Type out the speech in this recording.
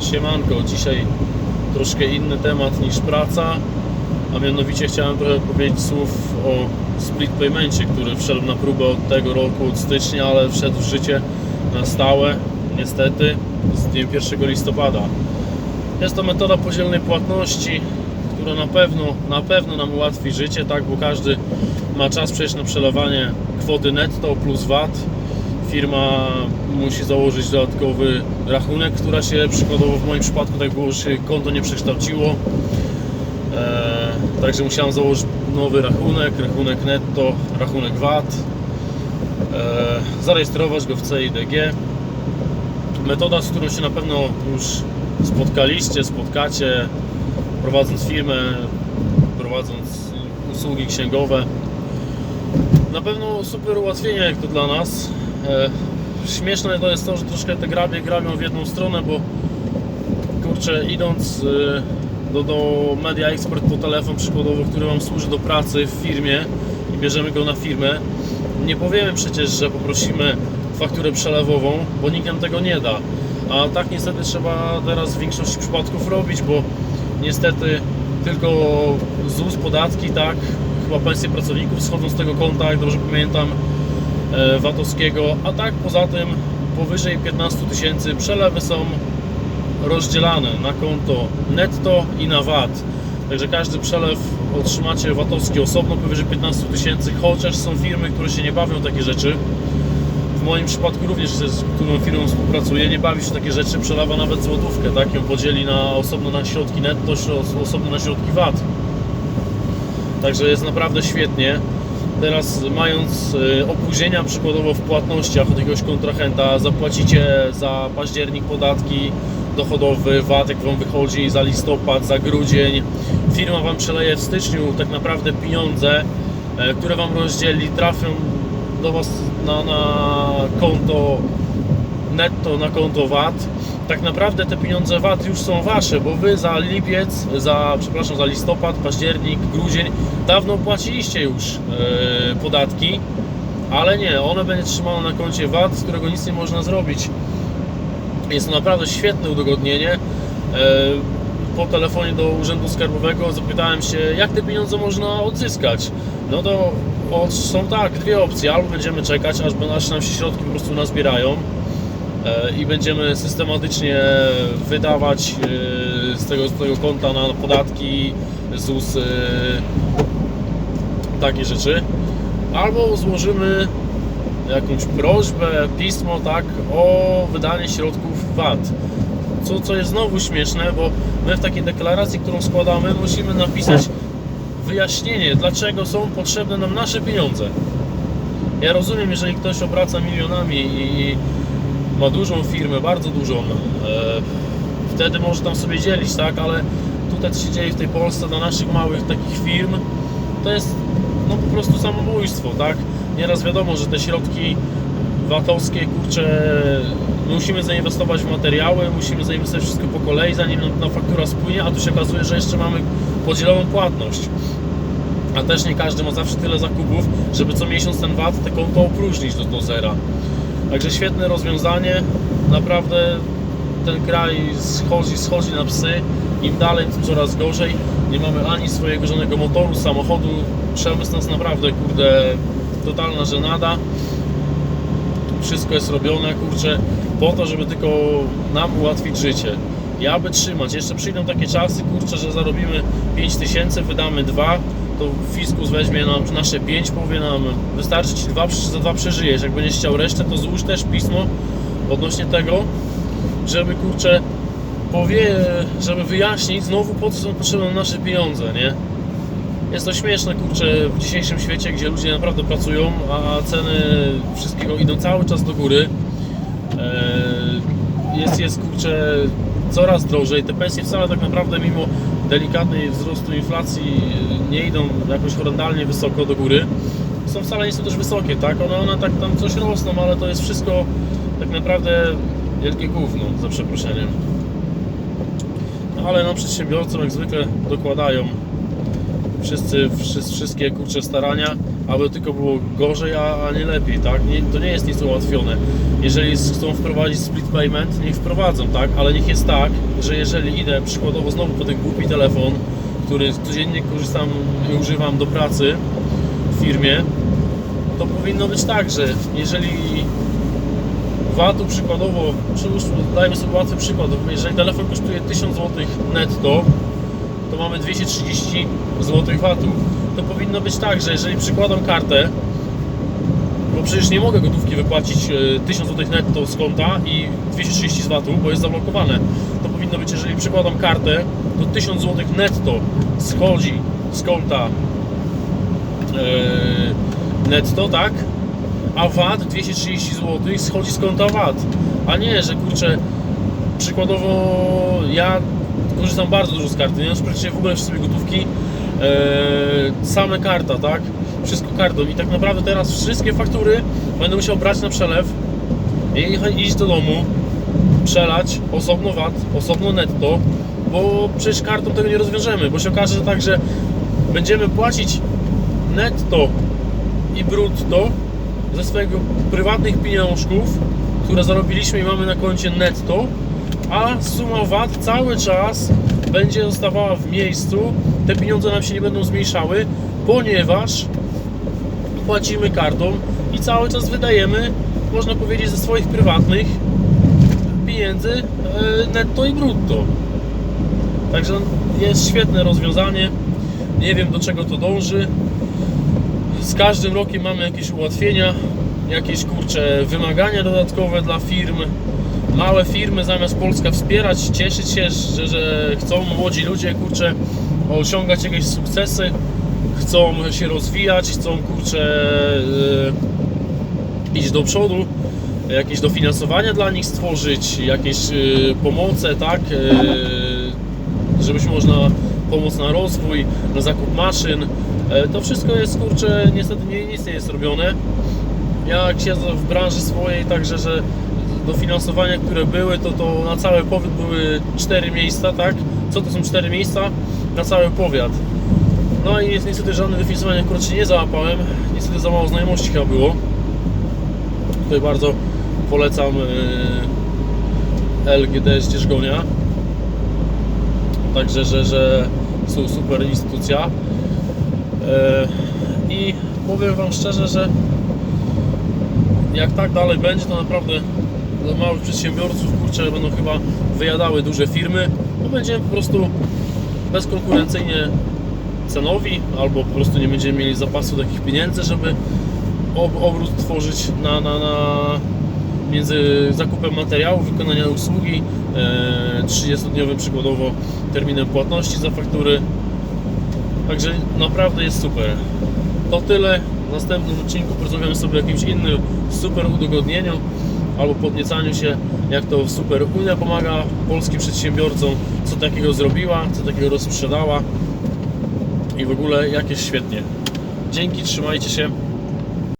Siemanko, dzisiaj troszkę inny temat niż praca, a mianowicie chciałem trochę powiedzieć słów o split paymencie, który wszedł na próbę od tego roku, od stycznia, ale wszedł w życie na stałe, niestety, z dniem 1 listopada. Jest to metoda podzielnej płatności, która na pewno, na pewno nam ułatwi życie, tak, bo każdy ma czas przejść na przelewanie kwoty netto plus VAT. Firma musi założyć dodatkowy rachunek, która się przykładowo w moim przypadku tak było, że się konto nie przekształciło. Eee, także musiałem założyć nowy rachunek, rachunek netto, rachunek VAT. Eee, zarejestrować go w CIDG. Metoda, z którą się na pewno już spotkaliście, spotkacie, prowadząc firmę, prowadząc usługi księgowe. Na pewno super ułatwienie jak to dla nas. E, śmieszne to jest to, że troszkę te grabie grabią w jedną stronę, bo kurczę, idąc e, do, do Media Expert to telefon przykładowo, który Wam służy do pracy w firmie i bierzemy go na firmę, nie powiemy przecież, że poprosimy fakturę przelewową, bo nikt nam tego nie da. A tak niestety trzeba teraz w większości przypadków robić, bo niestety tylko ZUS, podatki, tak, chyba pensje pracowników schodzą z tego konta, jak dobrze pamiętam, VAT-owskiego, a tak poza tym powyżej 15 tysięcy przelewy są rozdzielane na konto netto i na VAT. Także każdy przelew otrzymacie VAT-owski osobno powyżej 15 tysięcy, chociaż są firmy, które się nie bawią takie rzeczy. W moim przypadku również, z którą firmą współpracuję, nie bawi się takie rzeczy, przelewa nawet złotówkę, tak? Ją podzieli na osobno na środki netto, osobno na środki VAT. Także jest naprawdę świetnie. Teraz mając y, opóźnienia przykładowo w płatnościach od jakiegoś kontrahenta, zapłacicie za październik podatki dochodowy, VAT jak Wam wychodzi za listopad, za grudzień. Firma Wam przeleje w styczniu tak naprawdę pieniądze, e, które Wam rozdzieli, trafią do Was na, na konto netto, na konto VAT. Tak naprawdę te pieniądze VAT już są Wasze, bo Wy za lipiec, za, przepraszam, za listopad, październik, grudzień dawno płaciliście już e, podatki, ale nie, one będzie trzymane na koncie VAT, z którego nic nie można zrobić. Jest to naprawdę świetne udogodnienie. E, Po telefonie do Urzędu Skarbowego zapytałem się, jak te pieniądze można odzyskać. No to są tak, dwie opcje. Albo będziemy czekać, aż, aż nam się środki po prostu nazbierają i będziemy systematycznie wydawać e, z tego, tego konta na podatki, ZUS, e, takie rzeczy. Albo złożymy jakąś prośbę, pismo, tak, o wydanie środków VAT. Co, co jest znowu śmieszne, bo my w takiej deklaracji, którą składamy, musimy napisać wyjaśnienie, dlaczego są potrzebne nam nasze pieniądze. Ja rozumiem, jeżeli ktoś obraca milionami i ma dużą firmę, bardzo dużą, e, wtedy może tam sobie dzielić, tak, ale tutaj co się dzieje w tej Polsce dla naszych małych takich firm, to jest no po prostu samobójstwo, tak? Nieraz wiadomo, że te środki VAT-owskie, kurczę, musimy zainwestować w materiały, musimy zainwestować wszystko po kolei, zanim na faktura spłynie, a tu się okazuje, że jeszcze mamy podzieloną płatność. A też nie każdy ma zawsze tyle zakupów, żeby co miesiąc ten VAT, te konto opróżnić do, do zera. Także świetne rozwiązanie, naprawdę ten kraj schodzi, schodzi na psy, im dalej, tym coraz gorzej. Nie mamy ani swojego żadnego motoru, samochodu, przemysł nas naprawdę, kurde, totalna żenada. Wszystko jest robione, kurczę, po to, żeby tylko nam ułatwić życie. I aby trzymać, jeszcze przyjdą takie czasy, kurczę, że zarobimy 5 tysięcy, wydamy 2, to fiskus weźmie nam nasze 5, powie nam, wystarczy Ci dwa, za dwa przeżyjesz, jak będziesz chciał resztę, to złóż też pismo odnośnie tego, żeby, kurczę, powie, żeby wyjaśnić znowu po co są potrzebne nasze pieniądze, nie? Jest to śmieszne, kurczę, w dzisiejszym świecie, gdzie ludzie naprawdę pracują, a ceny wszystkiego idą cały czas do góry. Eee, Jest, jest, kurczę, coraz drożej. Te pensje wcale tak naprawdę, mimo delikatnej wzrostu inflacji, nie idą jakoś horrendalnie wysoko do góry. Są wcale nie są też wysokie, tak? One, one tak tam coś rosną, ale to jest wszystko tak naprawdę wielkie gówno, za przeproszeniem. No ale no przedsiębiorcom jak zwykle dokładają wszyscy, wszystkie kurcze starania, aby tylko było gorzej, a, a nie lepiej, tak? Nie, to nie jest nic ułatwione. Jeżeli chcą wprowadzić split payment, niech wprowadzą, tak? Ale niech jest tak, że jeżeli idę przykładowo znowu po ten głupi telefon, który codziennie korzystam i używam do pracy w firmie, to powinno być tak, że jeżeli VAT-u przykładowo, dajmy sobie łatwy przykład, jeżeli telefon kosztuje 1000 zł netto, to mamy 230 zł VAT-u. To powinno być tak, że jeżeli przykładam kartę, bo przecież nie mogę gotówki wypłacić e, 1000 zł netto z konta i 230 z VAT-u, bo jest zablokowane. To powinno być, jeżeli przykładam kartę, to 1000 zł netto schodzi z konta e, netto, tak? A VAT 230 zł schodzi z konta VAT. A nie, że kurczę, przykładowo ja korzystam bardzo dużo z karty, nie mam praktycznie w ogóle sobie gotówki, e, same karta, tak? Wszystko kartą i tak naprawdę teraz wszystkie faktury będę musiał brać na przelew i iść do domu, przelać osobno VAT, osobno netto, bo przecież kartą tego nie rozwiążemy, bo się okaże że tak, że będziemy płacić netto i brutto ze swojego prywatnych pieniążków, które zarobiliśmy i mamy na koncie netto, a suma VAT cały czas będzie zostawała w miejscu, te pieniądze nam się nie będą zmniejszały, ponieważ płacimy kartą i cały czas wydajemy, można powiedzieć, ze swoich prywatnych pieniędzy e, netto i brutto. Także jest świetne rozwiązanie. Nie wiem do czego to dąży. Z każdym rokiem mamy jakieś ułatwienia, jakieś kurcze wymagania dodatkowe dla firm. Małe firmy zamiast Polska wspierać, cieszyć się, że, że chcą młodzi ludzie kurcze osiągać jakieś sukcesy, chcą się rozwijać, chcą kurcze e, iść do przodu, jakieś dofinansowania dla nich stworzyć, jakieś e, pomoce, tak, e, żebyś można pomóc na rozwój, na zakup maszyn. E, To wszystko jest kurczę, niestety nie, nic nie jest robione. Ja siedzę w branży swojej, także że dofinansowania, które były, to, to na cały powiat były cztery miejsca, tak? Co to są cztery miejsca? Na cały powiat. No i niestety żadne dofinansowanie akurat nie załapałem. Niestety za mało znajomości chyba było. Tutaj bardzo polecam yy, LGD z Dzierżgonia. Także, że, że su- super instytucja. E, I powiem Wam szczerze, że jak tak dalej będzie, to naprawdę małych przedsiębiorców, kurczę, będą chyba wyjadały duże firmy, bo będziemy po prostu bezkonkurencyjnie cenowi, albo po prostu nie będziemy mieli zapasu takich pieniędzy, żeby ob- obrót tworzyć na, na, na między zakupem materiału, wykonania usługi, e, 30-dniowym przykładowo terminem płatności za faktury. Także naprawdę jest super. To tyle. W następnym odcinku porozmawiamy sobie o jakimś innym super udogodnieniu albo podniecaniu się, jak to super Unia pomaga polskim przedsiębiorcom, co takiego zrobiła, co takiego rozsprzedała i w ogóle jak jest świetnie. Dzięki, trzymajcie się.